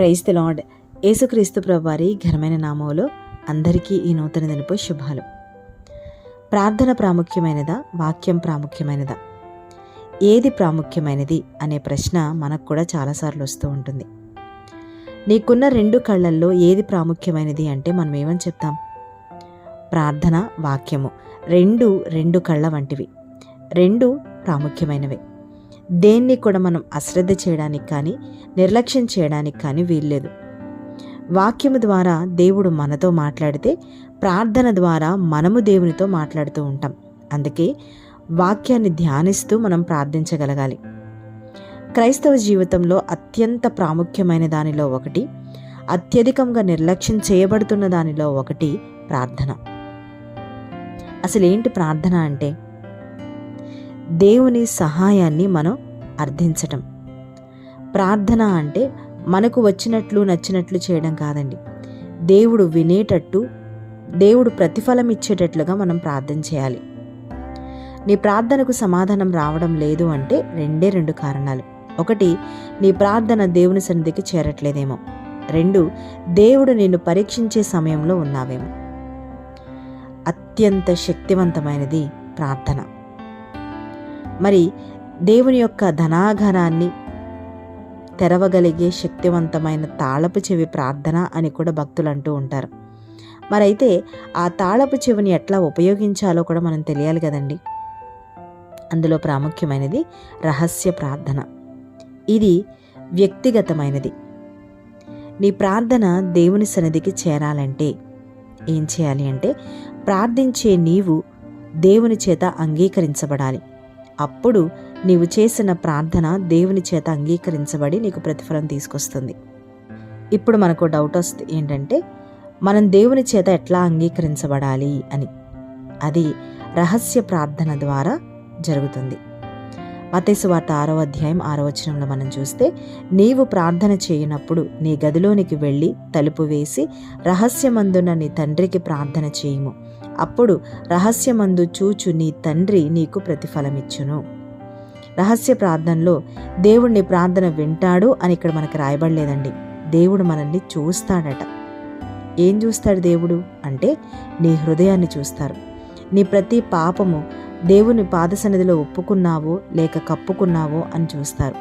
Praise the lord. యేసుక్రీస్తు ప్రభువారి ఘనమైన నామంలో అందరికీ ఈ నూతన దినపు శుభాలు. ప్రార్థన ప్రాముఖ్యమైనదా? వాక్యం ప్రాముఖ్యమైనదా? ఏది ప్రాముఖ్యమైనది? అనే ప్రశ్న మనకు కూడా చాలాసార్లు వస్తూ ఉంటుంది. నీకున్న రెండు కళ్ళల్లో ఏది ప్రాముఖ్యమైనది అంటే మనం ఏమని చెప్తాం? ప్రార్థన వాక్యము. రెండు రెండు కళ్ళ వంటివి. రెండు ప్రాముఖ్యమైనవి. దేన్ని కూడా మనం అశ్రద్ధ చేయడానికి కానీ నిర్లక్ష్యం చేయడానికి కానీ వీల్లేదు. వాక్యము ద్వారా దేవుడు మనతో మాట్లాడితే ప్రార్థన ద్వారా మనము దేవునితో మాట్లాడుతూ ఉంటాం. అందుకే వాక్యాన్ని ధ్యానిస్తూ మనం ప్రార్థించగలగాలి. క్రైస్తవ జీవితంలో అత్యంత ప్రాముఖ్యమైన దానిలో ఒకటి అత్యధికంగా నిర్లక్ష్యం చేయబడుతున్న దానిలో ఒకటి ప్రార్థన. అసలు ఏంటి ప్రార్థన అంటే? దేవుని సహాయాన్ని మనం అర్థించటం. ప్రార్థన అంటే మనకు వచ్చినట్లు నచ్చినట్లు చేయడం కాదండి. దేవుడు వినేటట్టు దేవుడు ప్రతిఫలం ఇచ్చేటట్లుగా మనం ప్రార్థన చేయాలి. నీ ప్రార్థనకు సమాధానం రావడం లేదు అంటే రెండే రెండు కారణాలు. ఒకటి నీ ప్రార్థన దేవుని సన్నిధికి చేరట్లేదేమో. రెండు దేవుడు నిన్ను పరీక్షించే సమయంలో ఉన్నావేమో. అత్యంత శక్తివంతమైనది ప్రార్థన. మరి దేవుని యొక్క ధనాఘనాన్ని తెరవగలిగే శక్తివంతమైన తాళపు చెవి ప్రార్థన అని కూడా భక్తులు అంటూ ఉంటారు. మరైతే ఆ తాళపు చెవిని ఎట్లా ఉపయోగించాలో కూడా మనం తెలియాలి కదండి. అందులో ప్రాముఖ్యమైనది రహస్య ప్రార్థన. ఇది వ్యక్తిగతమైనది. నీ ప్రార్థన దేవుని సన్నిధికి చేరాలంటే ఏం చేయాలి అంటే ప్రార్థించే నీవు దేవుని చేత అంగీకరించబడాలి. అప్పుడు నీవు చేసిన ప్రార్థన దేవుని చేత అంగీకరించబడి నీకు ప్రతిఫలం తీసుకొస్తుంది. ఇప్పుడు మనకు డౌట్ వస్తుంది ఏంటంటే మనం దేవుని చేత ఎట్లా అంగీకరించబడాలి అని. అది రహస్య ప్రార్థన ద్వారా జరుగుతుంది. మతేసు వార్త ఆరో అధ్యాయం ఆరో వచనంలో మనం చూస్తే నీవు ప్రార్థన చేయనప్పుడు నీ గదిలోనికి వెళ్ళి తలుపు వేసి రహస్యమందున నీ తండ్రికి ప్రార్థన చేయుము. అప్పుడు రహస్యమందు చూచు నీ తండ్రి నీకు ప్రతిఫలమిచ్చును. రహస్య ప్రార్థనలో దేవుణ్ణి ప్రార్థన వింటాడు అని ఇక్కడ మనకు రాయబడలేదండి. దేవుడు మనల్ని చూస్తాడట. ఏం చూస్తాడు దేవుడు? అంటే నీ హృదయాన్ని చూస్తారు. నీ ప్రతి పాపము దేవుని పాదసన్నిధిలో ఒప్పుకున్నావో లేక కప్పుకున్నావో అని చూస్తారు.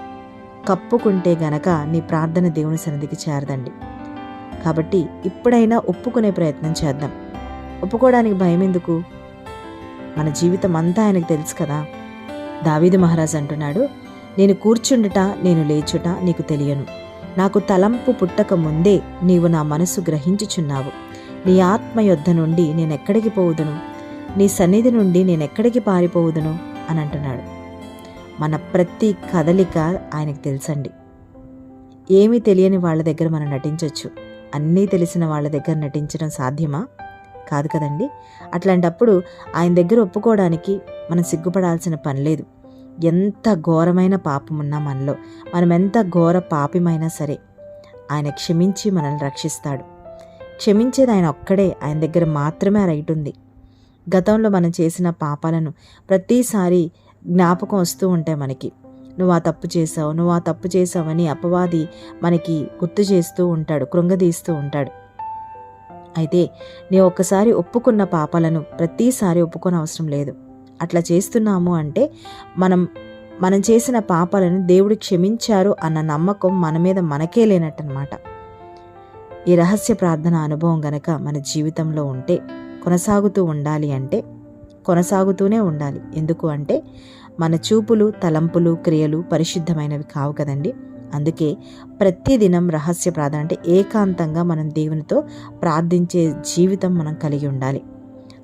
కప్పుకుంటే గనక నీ ప్రార్థన దేవుని సన్నిధికి చేరదండి. కాబట్టి ఇప్పుడైనా ఒప్పుకునే ప్రయత్నం చేద్దాం. ఒప్పుకోవడానికి భయం ఎందుకు? మన జీవితం అంతా ఆయనకు తెలుసు కదా. దావీదు మహారాజ్ అంటున్నాడు నేను కూర్చుండుట నేను లేచుట నీకు తెలియను. నాకు తలంపు పుట్టక ముందే నీవు నా మనసు గ్రహించుచున్నావు. నీ ఆత్మ యొద్ద నుండి నేనెక్కడికి పోవుదును? నీ సన్నిధి నుండి నేనెక్కడికి పారిపోవుదును? అని అంటున్నాడు. మన ప్రతి కదలిక ఆయనకు తెలుసండి. ఏమీ తెలియని వాళ్ళ దగ్గర మనం నటించవచ్చు అన్నీ తెలిసిన వాళ్ళ దగ్గర నటించడం సాధ్యమా? కాదు కదండి. అట్లాంటప్పుడు ఆయన దగ్గర ఒప్పుకోవడానికి మనం సిగ్గుపడాల్సిన పని లేదు. ఎంత ఘోరమైన పాపమున్నా మనలో మనం ఎంత ఘోర పాపిమైనా సరే ఆయన క్షమించి మనల్ని రక్షిస్తాడు. క్షమించేది ఆయన ఒక్కడే. ఆయన దగ్గర మాత్రమే ఆ రైట్ ఉంది. గతంలో మనం చేసిన పాపాలను ప్రతిసారి జ్ఞాపకం వస్తూ ఉంటాయి మనకి. నువ్వు ఆ తప్పు చేసావు నువ్వు ఆ తప్పు చేసావని అపవాది మనకి గుర్తు చేస్తూ ఉంటాడు కృంగదీస్తూ ఉంటాడు. అయితే నీ ఒక్కసారి ఒప్పుకున్న పాపాలను ప్రతిసారి ఒప్పుకొని అవసరం లేదు. అట్లా చేస్తున్నాము అంటే మనం మనం చేసిన పాపాలను దేవుడు క్షమించారు అన్న నమ్మకం మన మీద మనకే లేనట్టనమాట ఈ రహస్య ప్రార్థన అనుభవం గనక మన జీవితంలో ఉంటే కొనసాగుతూ ఉండాలి అంటే కొనసాగుతూనే ఉండాలి. ఎందుకు అంటే మన చూపులు తలంపులు క్రియలు పరిశుద్ధమైనవి కావు కదండి. అందుకే ప్రతిదినం రహస్య ప్రార్థన అంటే ఏకాంతంగా మనం దేవునితో ప్రార్థించే జీవితం మనం కలిగి ఉండాలి.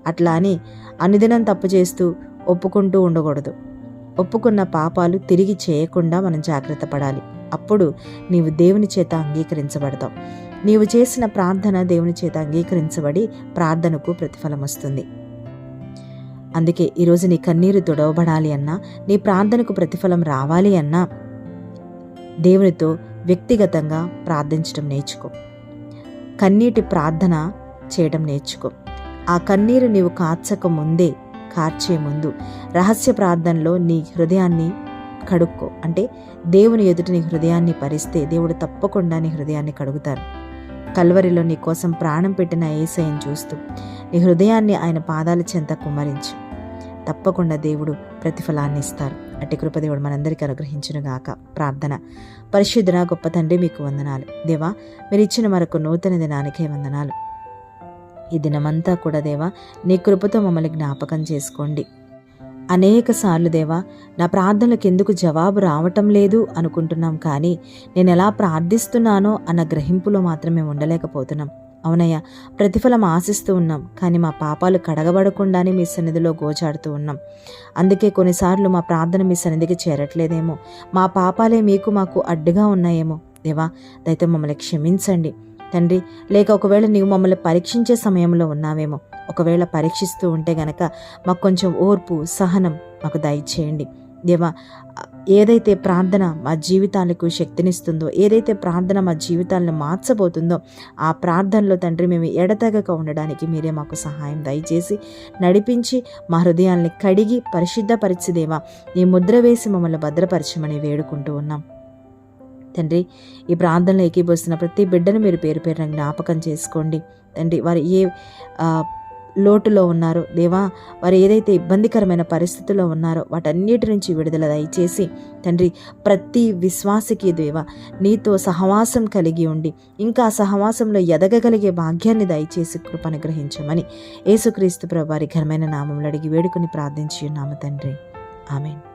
అట్లా అని అనుదినం తప్పు చేస్తూ ఒప్పుకుంటూ ఉండకూడదు. ఒప్పుకున్న పాపాలు తిరిగి చేయకుండా మనం జాగ్రత్త పడాలి. అప్పుడు నీవు దేవుని చేత అంగీకరించబడతావు. నీవు చేసిన ప్రార్థన దేవుని చేత అంగీకరించబడి ప్రార్థనకు ప్రతిఫలం వస్తుంది. అందుకే ఈరోజు నీ కన్నీరు తుడవబడాలి అన్నా నీ ప్రార్థనకు ప్రతిఫలం రావాలి అన్నా దేవునితో వ్యక్తిగతంగా ప్రార్థించడం నేర్చుకో. కన్నీటి ప్రార్థన చేయడం నేర్చుకో. ఆ కన్నీరు నీవు కార్చక ముందే కార్చే ముందు రహస్య ప్రార్థనలో నీ హృదయాన్ని కడుక్కో. అంటే దేవుని ఎదుట నీ హృదయాన్ని పరిస్తే దేవుడు తప్పకుండా నీ హృదయాన్ని కడుగుతారు కల్వరిలో నీ కోసం ప్రాణం పెట్టిన ఏసయ్యను చూస్తూ నీ హృదయాన్ని ఆయన పాదాల చెంత కుమ్మరించు. తప్పకుండా దేవుడు ప్రతిఫలాన్ని ఇస్తారు. అట్టి కృపదేవుడు మనందరికీ అనుగ్రహించును గాక ప్రార్థన. పరిశుద్ధన గొప్ప తండ్రి మీకు వందనాలు. దేవా మీరు ఇచ్చిన మరొక నూతన దినానికే వందనాలు. ఈ దినమంతా కూడా దేవా నీ కృపతో మమ్మల్ని జ్ఞాపకం చేసుకోండి. అనేకసార్లు దేవా నా ప్రార్థనలకు ఎందుకు జవాబు రావటం లేదు అనుకుంటున్నాం కానీ నేను ఎలా ప్రార్థిస్తున్నానో అన్న గ్రహింపులో మాత్రమే ఉండలేకపోతున్నాం. అవునయ్యా ప్రతిఫలం ఆశిస్తూ ఉన్నాం కానీ మా పాపాలు కడగబడకుండానే మీ సన్నిధిలో గోచాడుతూ ఉన్నాం. అందుకే కొన్నిసార్లు మా ప్రార్థన మీ సన్నిధికి చేరట్లేదేమో మా పాపాలే మీకు మాకు అడ్డుగా ఉన్నాయేమో. దేవా దయతో మమ్మల్ని క్షమించండి. తండ్రి లేక ఒకవేళ నీవు మమ్మల్ని పరీక్షించే సమయంలో ఉన్నావేమో ఒకవేళ పరీక్షిస్తూ ఉంటే గనక మాకు కొంచెం ఓర్పు సహనం మాకు దయచేయండి. దేవా ఏదైతే ప్రార్థన మా జీవితాలకు శక్తినిస్తుందో ఏదైతే ప్రార్థన మా జీవితాలను మార్చబోతుందో ఆ ప్రార్థనలో తండ్రి మేము ఎడతెగక ఉండడానికి మీరే మాకు సహాయం దయచేసి నడిపించి మా హృదయాల్ని కడిగి పరిశుద్ధపరిచిదేవా ఈ ముద్ర వేసి మమ్మల్ని భద్రపరచమని వేడుకుంటూ ఉన్నాం. తండ్రి ఈ ప్రార్థనలో ఎక్కిపోస్తున్న ప్రతి బిడ్డను మీరు పేరు పేరున జ్ఞాపకం చేసుకోండి. తండ్రి వారు ఏ లోటులో ఉన్నారో. దేవా వారు ఏదైతే ఇబ్బందికరమైన పరిస్థితుల్లో ఉన్నారో వాటన్నిటి నుంచి విడుదల దయచేసి తండ్రి ప్రతి విశ్వాసకి దేవా నీతో సహవాసం కలిగి ఉండి ఇంకా సహవాసంలో ఎదగగలిగే భాగ్యాన్ని దయచేసి కృపను గ్రహించమని యేసుక్రీస్తు ప్రభు వారి ఘనమైన నామంలో అడిగి వేడుకుని ప్రార్థించి ఉన్నాము తండ్రి. ఆమెన్.